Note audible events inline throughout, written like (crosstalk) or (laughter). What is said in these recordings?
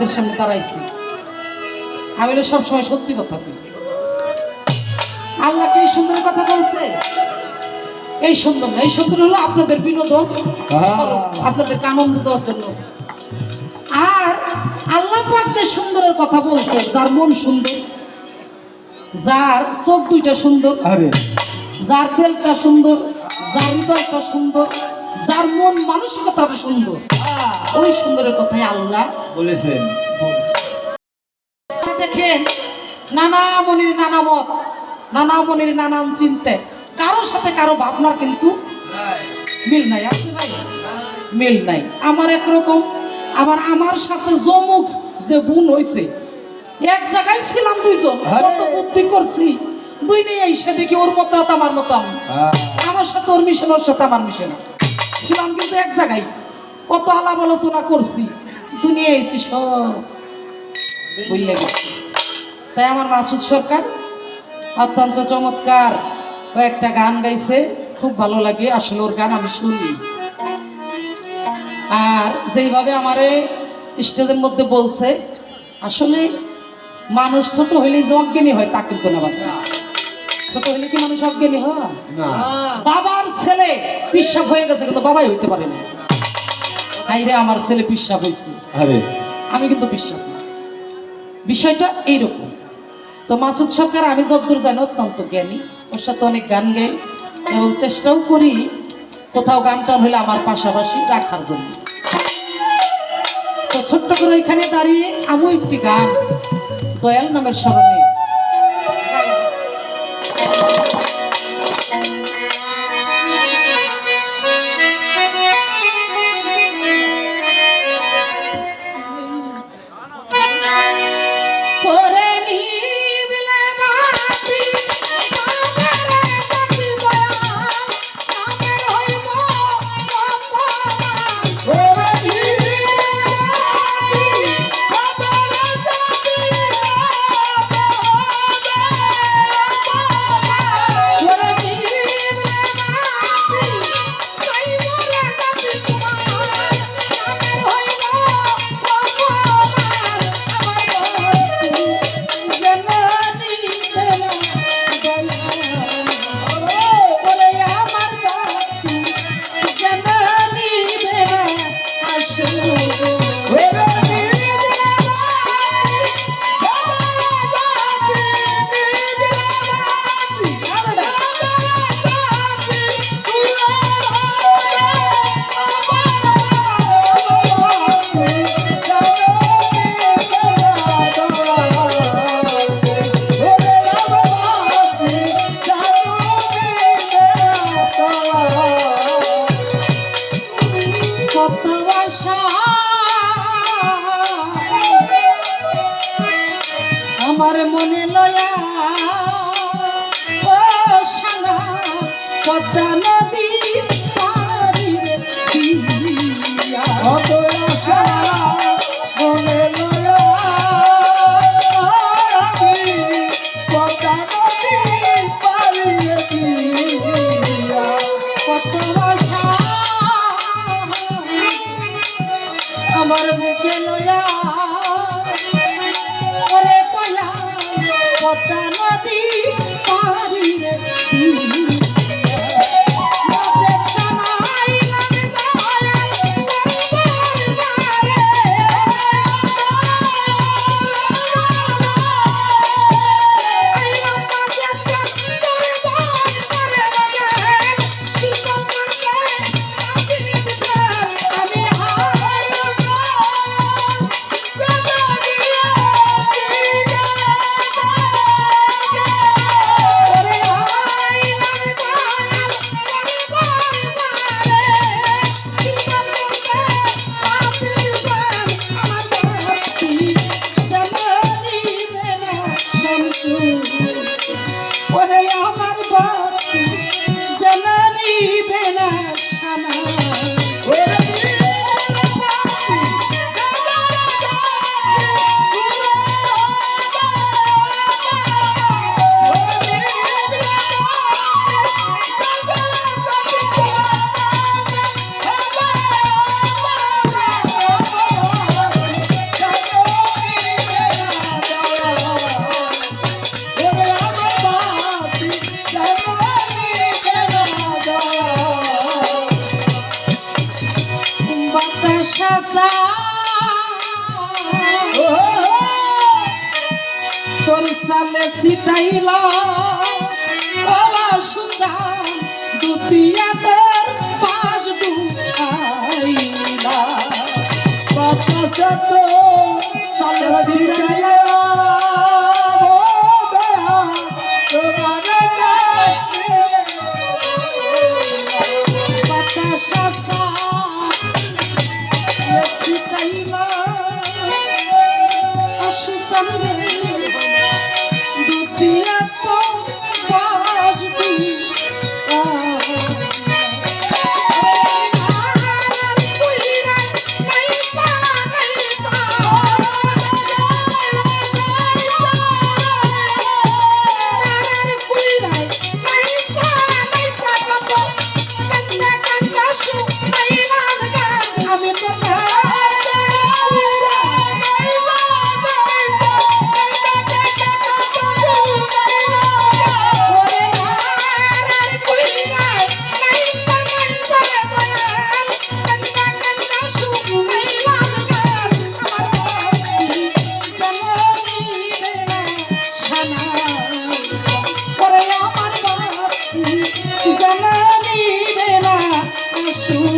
আপনাদের সামনে দাঁড়াইছি। আমি হলো সবসময় সত্যি কথা বলি আল্লাহকে এই সুন্দরের কথা বলছে? এই সুন্দর না এই সুন্দর হলো আপনাদের বিনোদন আপনাদেরকে আনন্দ দেওয়ার জন্য। আর আল্লাহ পাক যে সুন্দরের কথা বলছে যার মন সুন্দর যার চোখ দুইটা সুন্দর যার তেলটা সুন্দর যার হৃদয়টা সুন্দর যার মন মানসিকতাটা সুন্দর। ওই সুন্দরের কথাই আল্লাহ বলেছেন। দেখেন নানা মনির নানা মত নানা মনির নানান চিন্তে। কারোর সাথে কারও ভাবনার কিন্তু মিল নাই আছে ভাই? মিল নাই। আমার একরকম আবার আমার সাথে জমুক যে বোন হয়েছে এক জায়গায় ছিলাম দুইজন কত বুদ্ধি করছি। দুই নেই এসে দেখি ওর মতো আমার মতো হ্যাঁ। আমার সাথে ওর মিশন ওর সাথে আমার মিশন। ছিলাম কিন্তু এক জায়গায় কত আলাপ আলোচনা করছি দুনিয়া এসি সব বুঝলে তাই আমার মাসুদ সরকার অত্যন্ত চমৎকার কয়েকটা গান গাইছে খুব ভালো লাগে আসলে ওর গান আমি শুনি। আর যেইভাবে আমারে স্টেজের মধ্যে বলছে আসলে মানুষ ছোট হইলেই যে অজ্ঞানী হয় তা কিন্তু না বাচ্চা ছোট হইলে কি মানুষ অজ্ঞানী হয়? না। বাবার ছেলে পিসাব হয়ে গেছে কিন্তু বাবাই হইতে পারে না তাই রে আমার ছেলে পিসাব হয়েছে আরে। আমি কিন্তু বিশ্বাস না। বিষয়টা এইরকম। তো মাসুদ সরকার আমি যতদূর জানি অত্যন্ত জ্ঞানী। ওর সাথে অনেক গান গাই এবং চেষ্টাও করি কোথাও গান টান হলে আমার পাশাপাশি রাখার জন্য। তো ছোট্ট করে ওইখানে দাঁড়িয়ে আমি একটি গান দয়াল নামের স্মরণে জানানি বেনা ছানা তোর সালে সিটাইল সুতা দুতিয়া তোর পাশ দুটাইলা বাবা সালে সিটাইল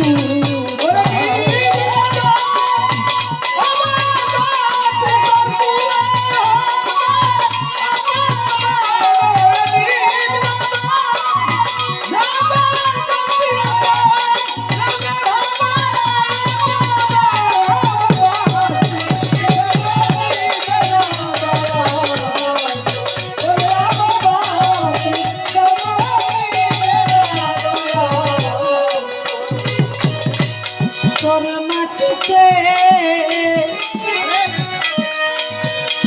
you. তোর মাটিতে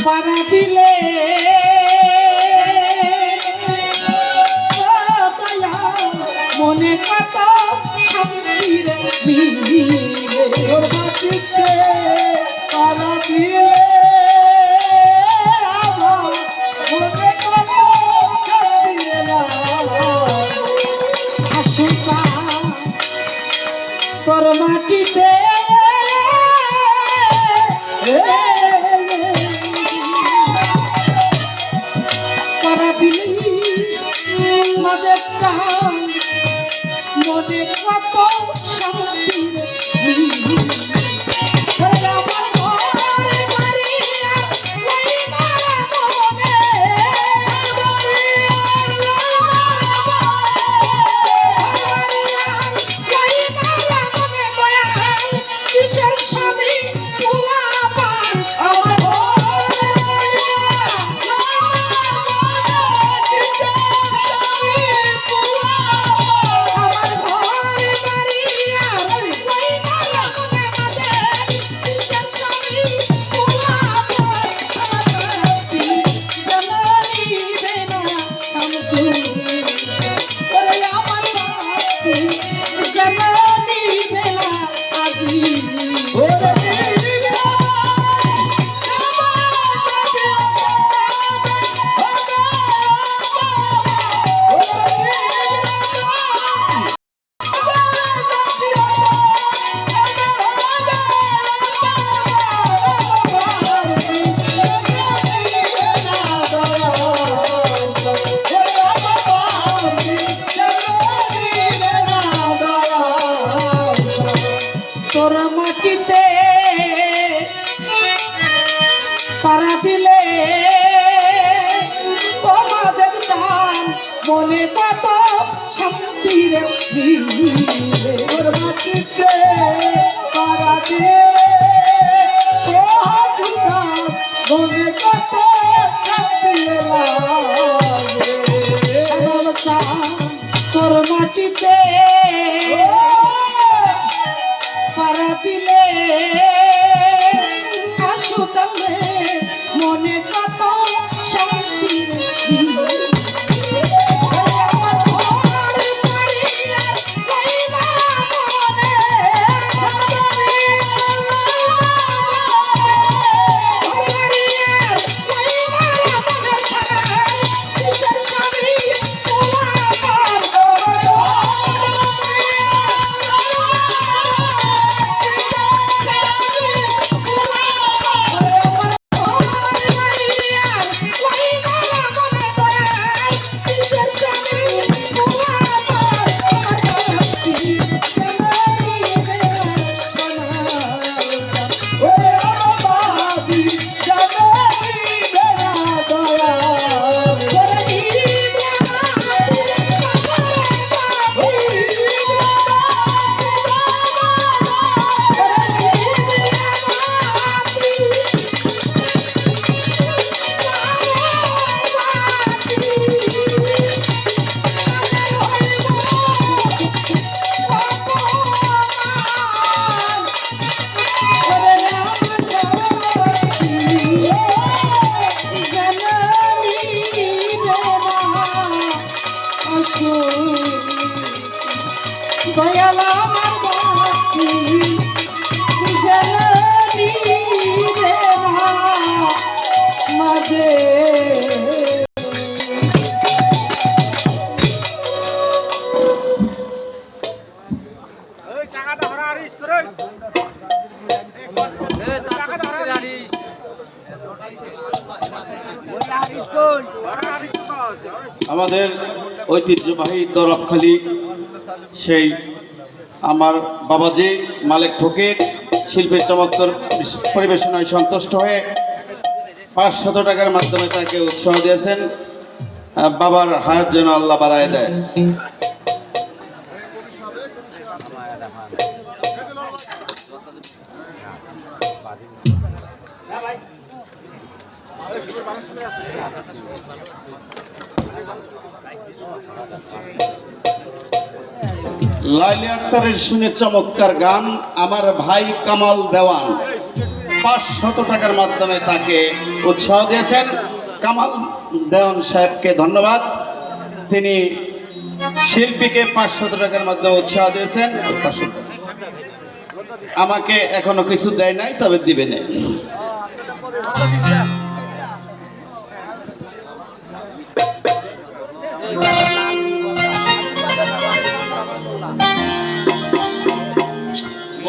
পাড়া দিলে মনে কত শান্তির বিধি তোর মাটিতে পাড়া দিলে Para mais. স্বামী মনে কত শান্তির ভিড়ে ওর মাটিতে দিয়ে ঐতিহ্যবাহী দরবখালি সেই আমার বাবাজি মালিক ফকির শিল্পের চমৎকার পরিবেশনায় সন্তুষ্ট হয়ে পাঁচশত টাকার মাধ্যমে তাকে উৎসাহ দিয়েছেন। বাবার হায়াত যেন আল্লাহ বাড়ায় দেয়। লাইলি আক্তারের শুনে চমৎকার গান, আমার ভাই কামাল দেওয়ান। পাঁচশত টাকার মাধ্যমে তাকে উৎসাহ দিয়েছেন। কামাল দেওয়ান সাহেবকে ধন্যবাদ। তিনি শিল্পীকে পাঁচশত টাকার মাধ্যমে উৎসাহ দিয়েছেন। আমাকে এখনও কিছু দেয় নাই, তবে দিবে না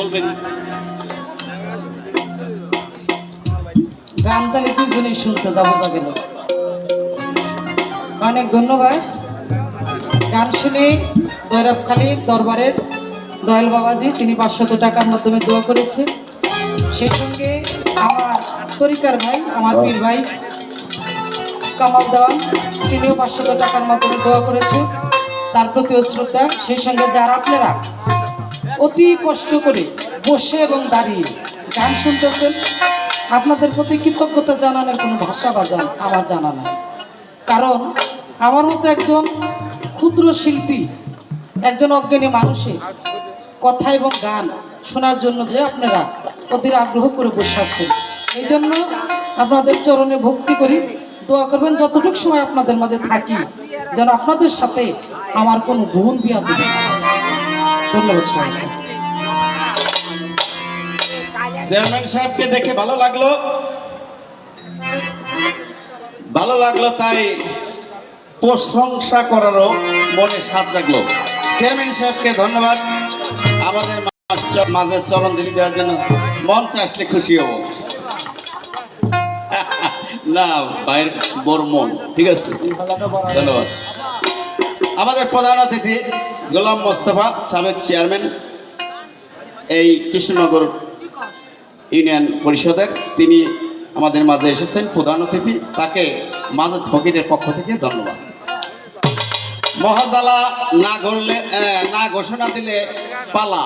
বলবেন? গান তাহলে দুজনেই অনেক ধন্যবাদ। গান শুনে দৈরবখালীর দরবারের দয়াল বাবাজি, তিনি পাঁচশত টাকার মাধ্যমে দোয়া করেছে সেই সঙ্গে আমার তরিকার ভাই, আমার পীর ভাই, কামাল দেওয়ান, তিনিও পাঁচশত টাকার মাধ্যমে দোয়া করেছে তার প্রতিও শ্রদ্ধা। সেই সঙ্গে যারা আপনারা অতি কষ্ট করে বসে এবং দাঁড়িয়ে গান শুনতেছেন। আপনাদের প্রতি কৃতজ্ঞতা জানানোর কোনো ভাষা বা আমার জানা নাই। কারণ আমার মতো একজন ক্ষুদ্র শিল্পী, একজন অজ্ঞানী মানুষের কথা এবং গান শোনার জন্য যে আপনারা অধীর আগ্রহ করে বসে আছেন, এই জন্য আপনাদের চরণে ভক্তি করি। দোয়া করবেন যতটুকু সময় আপনাদের মাঝে থাকি, যেন আপনাদের সাথে আমার কোনো বোন বিয়া দেবে ধন্যবাদ চেয়ারম্যান সাহেবকে দেখে ভালো লাগল? ভালো লাগল তাই প্রশংসা করারও মনে সাত জাগলো। চেয়ারম্যান সাহেবকে ধন্যবাদ। আমাদের মাঝে চরণ দিলি দেওয়ার জন্য মঞ্চে আসলে খুশি হব। (laughs) না, ভাইয়ের বড় মন। ঠিক আছে? ধন্যবাদ। আমাদের প্রধান অতিথি গোলাম মোস্তফা, সাবেক চেয়ারম্যান এই কৃষ্ণনগর ইউনিয়ন পরিষদের। তিনি আমাদের মাঝে এসেছেন, প্রধান অতিথি। তাকে মাজেদ ফকিরের পক্ষ থেকে ধন্যবাদ। মহাজালা না ঘুরলে না ঘোষণা দিলে পালা।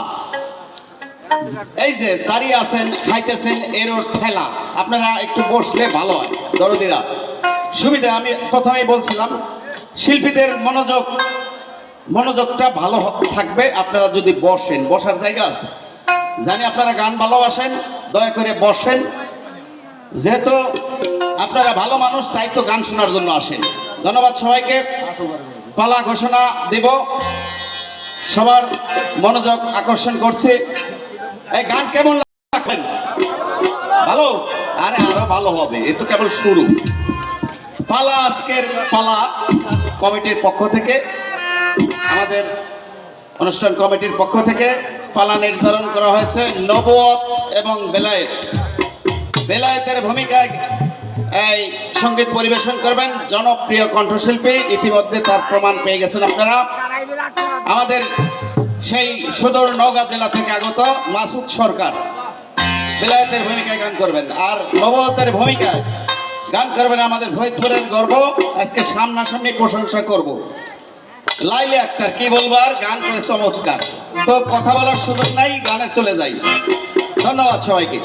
এই যে দাঁড়িয়ে আছেন, খাইতেছেন এরও ঠেলা। আপনারা একটু বসলে ভালো হয়। দরদিরা। সুবিধা আমি প্রথমেই বলছিলাম শিল্পীদের মনোযোগ, মনোযোগটা ভালো থাকবে। আপনারা যদি বসেন, বসার জায়গা আছে। জানি আপনারা গান ভালোবাসেন, দয়া করে বসেন। যেহেতু আপনারা ভালো মানুষ, তাই তো গান শোনার জন্য আসেন। ধন্যবাদ সবাইকে। পালা ঘোষণা দেব। সবার মনোযোগ আকর্ষণ করছে। এই গান কেমন লাগবেন ভালো? আরে আরও ভালো হবে। এ তো কেবল শুরু। পালা আজকের পালা। কমিটির পক্ষ থেকে, আমাদের অনুষ্ঠান কমিটির পক্ষ থেকে পালা নির্ধারণ করা হয়েছে নবত এবং বেলায়েত। বেলায়েতের ভূমিকায় এই সংগীত পরিবেশন করবেন জনপ্রিয় কণ্ঠশিল্পী, ইতিমধ্যে তার প্রমাণ পেয়ে গেছেন আপনারা। আমাদের সেই সুদূর নওগাঁ জেলা থেকে আগত মাসুদ সরকার। বেলায়েতের ভূমিকায় গান করবেন। আর নবতের ভূমিকায় গান করবেন আমাদের ফরিদপুরের গর্ব। আজকে সামনাসামনি প্রশংসা করব। লাইলি আক্তার, কি বলবার গান করে চমৎকার। তো কথা বলার সুযোগ নাই, গানে চলে যাই। ধন্যবাদ সবাইকে।